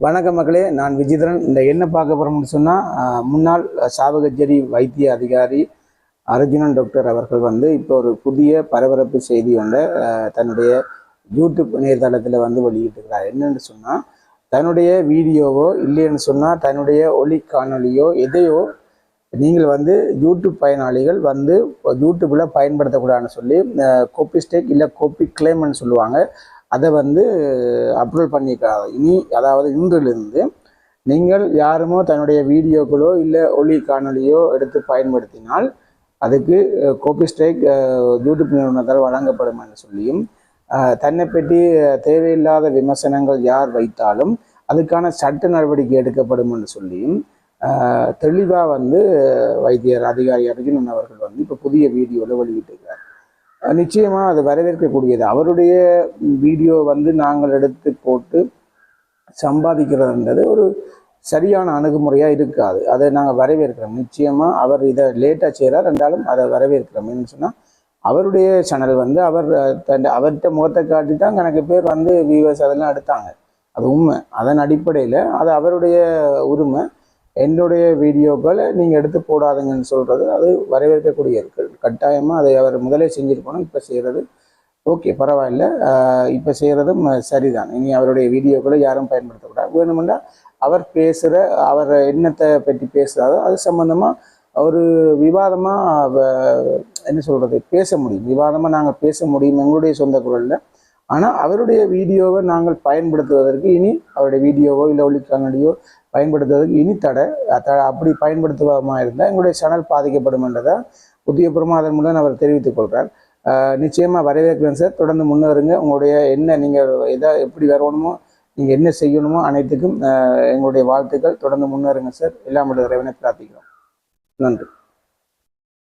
வணக்கம் மக்களே நான் விஜிதரன். இந்த என்ன பார்க்க போகிறோம்னு சொன்னால் முன்னாள் சாவகச்சேரி வைத்திய அதிகாரி அர்ஜுனன் டாக்டர் அவர்கள் வந்து இப்போ ஒரு புதிய பரபரப்பு செய்தி ஒன்றை தன்னுடைய யூடியூப் இணையதளத்தில் வந்து வெளியிட்டிருக்கிறார். என்னன்னு சொன்னால் தன்னுடைய வீடியோவோ இல்லைன்னு சொன்னால் தன்னுடைய ஒளி காணொலியோ எதையோ நீங்கள் வந்து யூடியூப் பயனாளிகள் வந்து யூடியூப்பில் பயன்படுத்தக்கூடாதுன்னு சொல்லி கோப்பி ஸ்டேக் இல்லை கோப்பி கிளைம்னு சொல்லுவாங்க. அதை வந்து அப்லோட் பண்ணிக்கலாம் இனி அதாவது இன்றிலிருந்து நீங்கள் யாருமோ தன்னுடைய வீடியோக்களோ இல்லை ஒளி காணொலியோ எடுத்து பயன்படுத்தினால் அதுக்கு கோபி ஸ்ட்ரைக் யூடியூப் நிறுவனத்தால் வழங்கப்படும் என்று சொல்லியும் தன்னை பற்றி தேவையில்லாத விமர்சனங்கள் யார் வைத்தாலும் அதுக்கான சட்ட நடவடிக்கை எடுக்கப்படும் என்று சொல்லியும் தெளிவாக வந்து வைத்தியர் அதிகாரி அர்ஜுனன் அவர்கள் வந்து இப்போ புதிய வீடியோவில் வெளியிட்டிருக்கிறார். நிச்சயமாக அது வரவேற்கக்கூடியது. அவருடைய வீடியோ வந்து நாங்கள் எடுத்து போட்டு சம்பாதிக்கிறதுன்றது ஒரு சரியான அணுகுமுறையாக இருக்காது. அதை நாங்கள் வரவேற்கிறோம். நிச்சயமாக அவர் இதை லேட்டாக செய்கிறார் ரெண்டாலும் அதை வரவேற்கிறோம் என்னன்னு சொன்னால் அவருடைய சேனல் வந்து அவர் அஹ், தன் அவர்கிட்ட முகத்தை காட்டி தான் கணக்கு பேர் வந்து வியூவர்ஸ் அதெல்லாம் எடுத்தாங்க. அது உண்மை. அதன் அடிப்படையில் அது அவருடைய உரிமை. என்னுடைய வீடியோக்களை நீங்கள் எடுத்து போடாதுங்கன்னு சொல்கிறது அது வரவேற்கக்கூடிய கட்டாயமாக அதை அவர் முதலே செஞ்சுருக்கணும் இப்போ செய்கிறது ஓகே பரவாயில்ல. இப்போ செய்கிறதும் சரிதான். இனி அவருடைய வீடியோக்களை யாரும் பயன்படுத்தக்கூடாது. வேணுமெண்டா அவர் பேசுகிற அவர் எண்ணத்தை பற்றி பேசுகிறாரோ அது சம்மந்தமாக ஒரு விவாதமாக என்ன சொல்கிறது பேச முடியும். விவாதமாக நாங்கள் பேச முடியும் எங்களுடைய சொந்த குரலில். ஆனால் அவருடைய வீடியோவை நாங்கள் பயன்படுத்துவதற்கு இனி அவருடைய வீடியோவோ இல்லை ஒளிக்காணொலியோ பயன்படுத்துவதற்கு இனி தடை. அப்படி பயன்படுத்துவாமல் இருந்தால் எங்களுடைய சேனல் பாதிக்கப்படும் என்றதை புதிய அதன் மூலம் அவர் தெரிவித்துக் கொள்கிறார் நிச்சயமாக வரவேற்கிறேன் சார். தொடர்ந்து முன்னேறுங்க. உங்களுடைய என்ன நீங்கள் எதை எப்படி வரணுமோ நீங்கள் என்ன செய்யணுமோ அனைத்துக்கும் எங்களுடைய வாழ்த்துக்கள். தொடர்ந்து முன்னேறுங்க சார். எல்லாம் இறைவனை பிரார்த்திக்கிறோம். நன்றி.